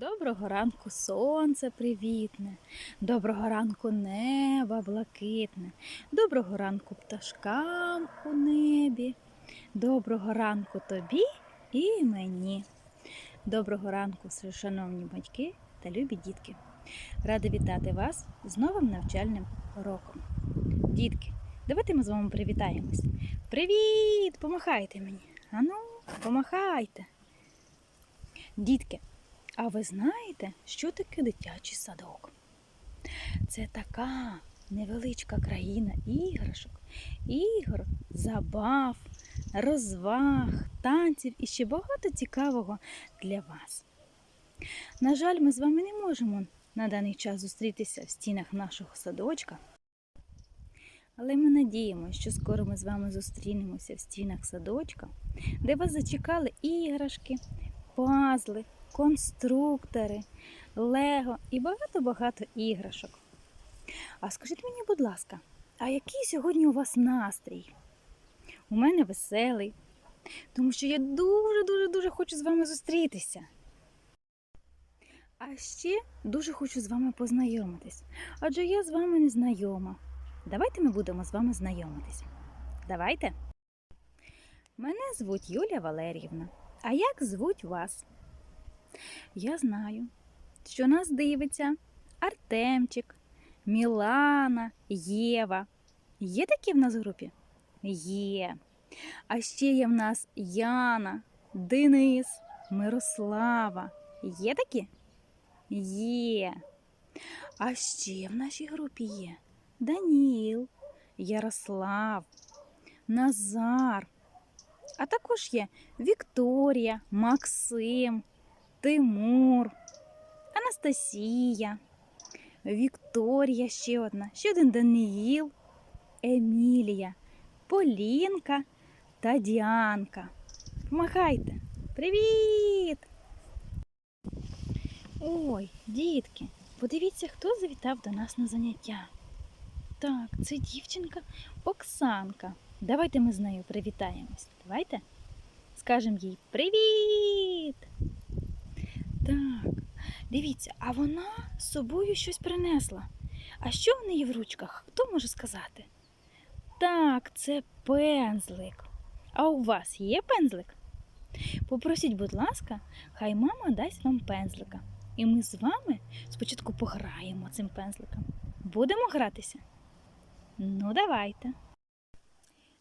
Доброго ранку сонце привітне, доброго ранку неба блакитне, доброго ранку пташкам у небі, доброго ранку тобі і мені. Доброго ранку, шановні батьки та любі дітки. Рада вітати вас з новим навчальним роком. Дітки, давайте ми з вами привітаємось. Привіт! Помахайте мені. Ану, помахайте. Дітки, а ви знаєте, що таке дитячий садок? Це така невеличка країна іграшок, ігор, забав, розваг, танців і ще багато цікавого для вас. На жаль, ми з вами не можемо на даний час зустрітися в стінах нашого садочка. Але ми надіємося, що скоро ми з вами зустрінемося в стінах садочка, де вас зачекали іграшки, пазли, конструктори, лего і багато-багато іграшок. А скажіть мені, будь ласка, а який сьогодні у вас настрій? У мене веселий, тому що я дуже-дуже дуже хочу з вами зустрітися. А ще дуже хочу з вами познайомитись, адже я з вами не знайома. Давайте ми будемо з вами знайомитися. Давайте. Мене звуть Юлія Валеріївна. А як звуть вас? Я знаю, що нас дивиться Артемчик, Мілана, Єва. Є такі в нас в групі? Є. А ще є в нас Яна, Денис, Мирослава. Є такі? Є. А ще в нашій групі є Даніл, Ярослав, Назар. А також є Вікторія, Максим, Тимур, Анастасія, Вікторія ще одна, ще один Даниїл, Емілія, Полінка та Діанка. Помагайте! Привіт! Ой, дітки, подивіться, хто завітав до нас на заняття. Так, це дівчинка Оксанка. Давайте ми з нею привітаємось. Давайте скажемо їй привіт! Так, дивіться, а вона з собою щось принесла. А що в неї в ручках? Хто може сказати? Так, це пензлик. А у вас є пензлик? Попросіть, будь ласка, хай мама дасть вам пензлика. І ми з вами спочатку пограємо цим пензликом. Будемо гратися? Ну, давайте.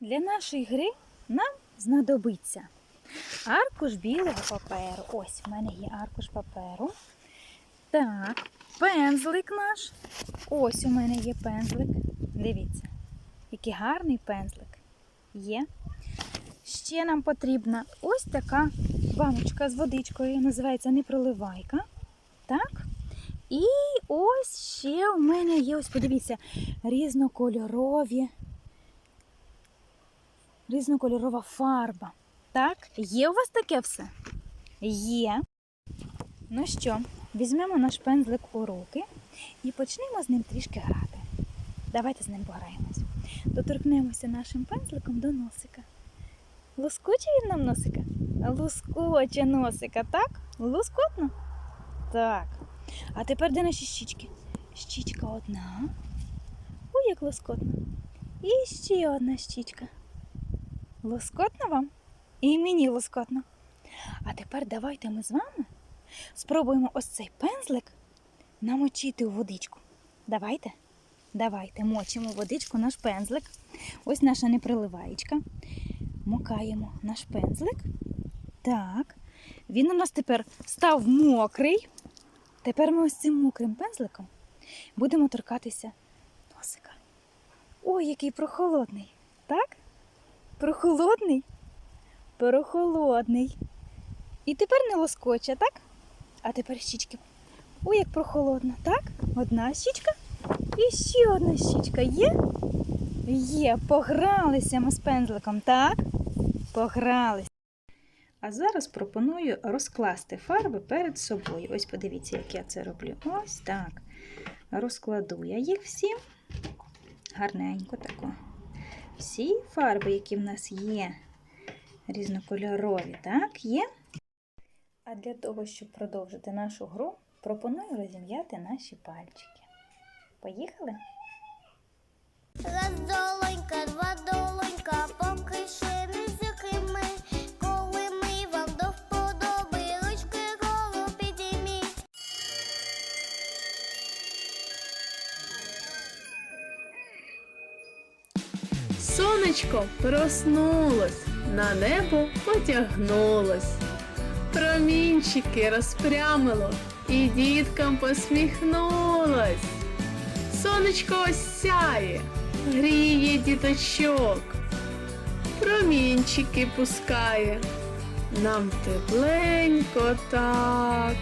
Для нашої гри нам знадобиться аркуш білого паперу. Ось в мене є аркуш паперу. Так, пензлик наш. Ось у мене є пензлик. Дивіться, який гарний пензлик є. Ще нам потрібна ось така баночка з водичкою, називається непроливайка. Так? І ось ще у мене є, ось подивіться, різнокольорові, різнокольорова фарба. Так, є у вас таке все? Є. Ну що, візьмемо наш пензлик у руки і почнемо з ним трішки грати. Давайте з ним пограємось. Доторкнемося нашим пензликом до носика. Лоскоче він нам носика? Лоскоче носика, так? Лоскотно? Так. А тепер де наші щічки? Щічка одна. Ой, як лоскотно. І ще одна щічка. Лоскотно вам? І мені лоскотно. А тепер давайте ми з вами спробуємо ось цей пензлик намочити у водичку. Давайте. Давайте мочимо водичку наш пензлик. Ось наша неприливаєчка. Мокаємо наш пензлик. Так. Він у нас тепер став мокрий. Тепер ми ось цим мокрим пензликом будемо торкатися носика. Ой, який прохолодний. Так? Прохолодний? Прохолодний. І тепер не лоскоче, так? А тепер щічки. Ой, як прохолодно, так? Одна щічка і ще одна щічка є? Є, погралися ми з пензликом, так? Погралися. А зараз пропоную розкласти фарби перед собою. Ось подивіться, як я це роблю. Ось так. Розкладу я їх всі гарненько тако. Всі фарби, які в нас є, різнокольорові, так, є. А для того, щоб продовжити нашу гру, пропоную розім'яти наші пальчики. Поїхали? Раз Сонечко проснулось, на небо потягнулось. Промінчики розпрямило і діткам посміхнулось. Сонечко осяє, гріє діточок, промінчики пускає, нам тепленько так.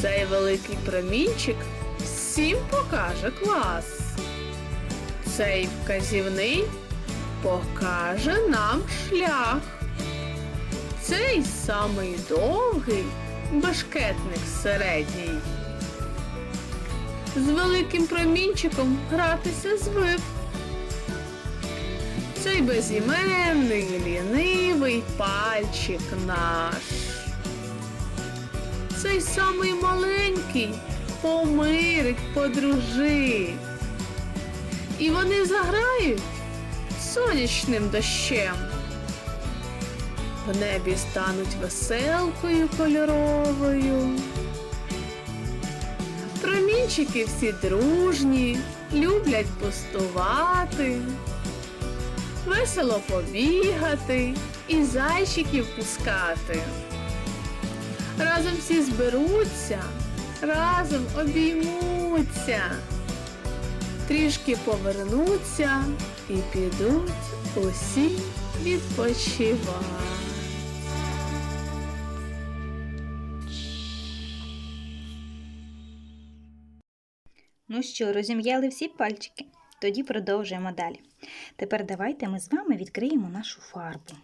Цей великий промінчик всім покаже клас. Цей вказівний покаже нам шлях. Цей самий довгий башкетник середній. З великим промінчиком гратися звик. Цей безіменний, лінивий пальчик наш. Цей самий маленький помирить, подружить. І вони заграють сонячним дощем. В небі стануть веселкою кольоровою. Промінчики всі дружні, люблять пустувати, весело побігати і зайчиків пускати. Разом всі зберуться, разом обіймуться трішки повернуться і підуть усі відпочивати. Ну що, розім'яли всі пальчики? Тоді продовжуємо далі. Тепер давайте ми з вами відкриємо нашу фарбу.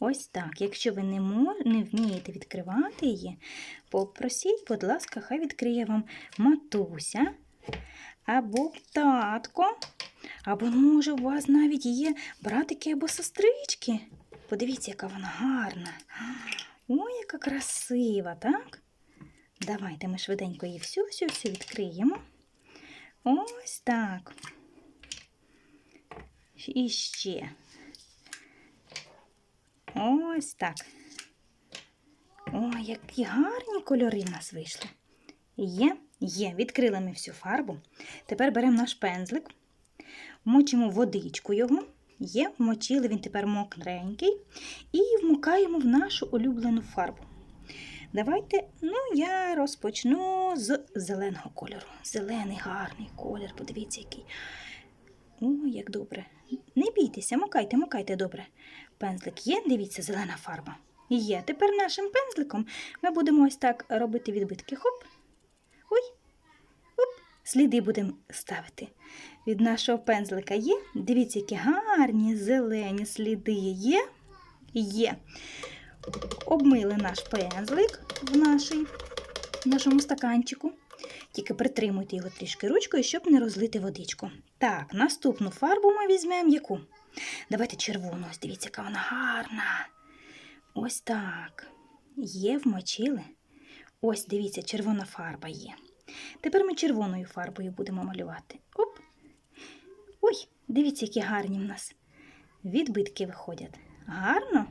Ось так. Якщо ви не, не вмієте відкривати її, попросіть, будь ласка, хай відкриє вам матуся або татко, або, може, у вас навіть є братики або сестрички. Подивіться, яка вона гарна. Ой, яка красива, так? Давайте ми швиденько її всю-всю-всю відкриємо. Ось так. І ще. Ось так. Ой, які гарні кольори в нас вийшли. Є, є, відкрили ми всю фарбу. Тепер беремо наш пензлик, вмочимо водичку його. Є, вмочили, він тепер мокренький. І вмикаємо в нашу улюблену фарбу. Давайте, ну, я розпочну з зеленого кольору. Зелений гарний колір, подивіться, який. Ой, як добре. Не бійтеся, мокайте, мокайте добре. Пензлик є, дивіться, зелена фарба. Є. Тепер нашим пензликом ми будемо ось так робити відбитки. Хоп. Ой. Оп. Сліди будемо ставити. Від нашого пензлика є. Дивіться, які гарні зелені сліди є. Є. Обмили наш пензлик в, нашій, нашому стаканчику. Тільки притримуйте його трішки ручкою, щоб не розлити водичку. Так, наступну фарбу ми візьмемо яку? Давайте червону. Ось дивіться, яка вона гарна. Ось так. Є, вмочили. Ось, дивіться, червона фарба є. Тепер ми червоною фарбою будемо малювати. Оп. Ой, дивіться, які гарні в нас відбитки виходять. Гарно?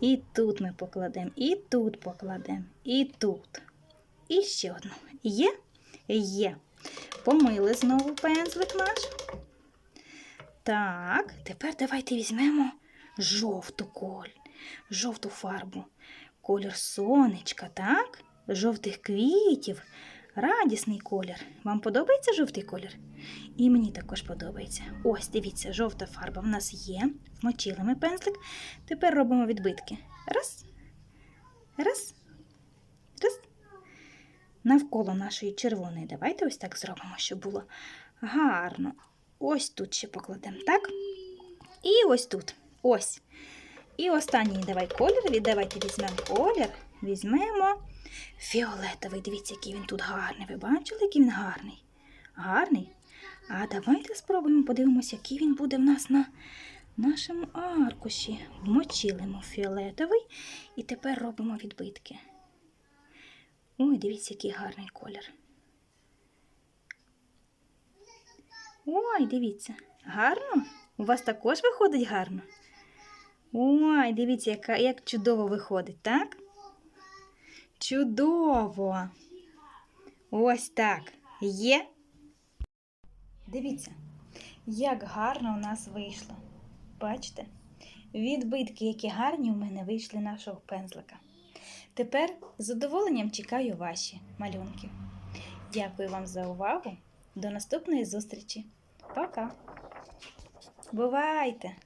І тут ми покладемо, і тут покладемо, і тут. І ще одну. Є? Є. Помили знову пензлик наш. Так, тепер давайте візьмемо жовту коль, жовту фарбу. Колір сонечка, так? Жовтих квітів. Радісний колір. Вам подобається жовтий колір? І мені також подобається. Ось, дивіться, жовта фарба в нас є. Вмочили ми пензлик. Тепер робимо відбитки. Раз. Раз. Раз. Навколо нашої червоної. Давайте ось так зробимо, щоб було гарно. Ось тут ще покладемо, так? І ось тут. Ось. І останній давай колір. Давайте візьмемо колір. Візьмемо фіолетовий. Дивіться, який він тут гарний. Ви бачили, який він гарний? Гарний? А давайте спробуємо подивимося, який він буде в нас на нашому аркуші. Вмочили фіолетовий і тепер робимо відбитки. Ой, дивіться, який гарний колір. Ой, дивіться, гарно? У вас також виходить гарно? Ой, дивіться, яка, як чудово виходить, так? Чудово! Ось так. Є. Дивіться, як гарно у нас вийшло. Бачите? Відбитки, які гарні у мене вийшли нашого пензлика. Тепер з задоволенням чекаю ваші малюнки. Дякую вам за увагу. До наступної зустрічі. Пока. Бувайте!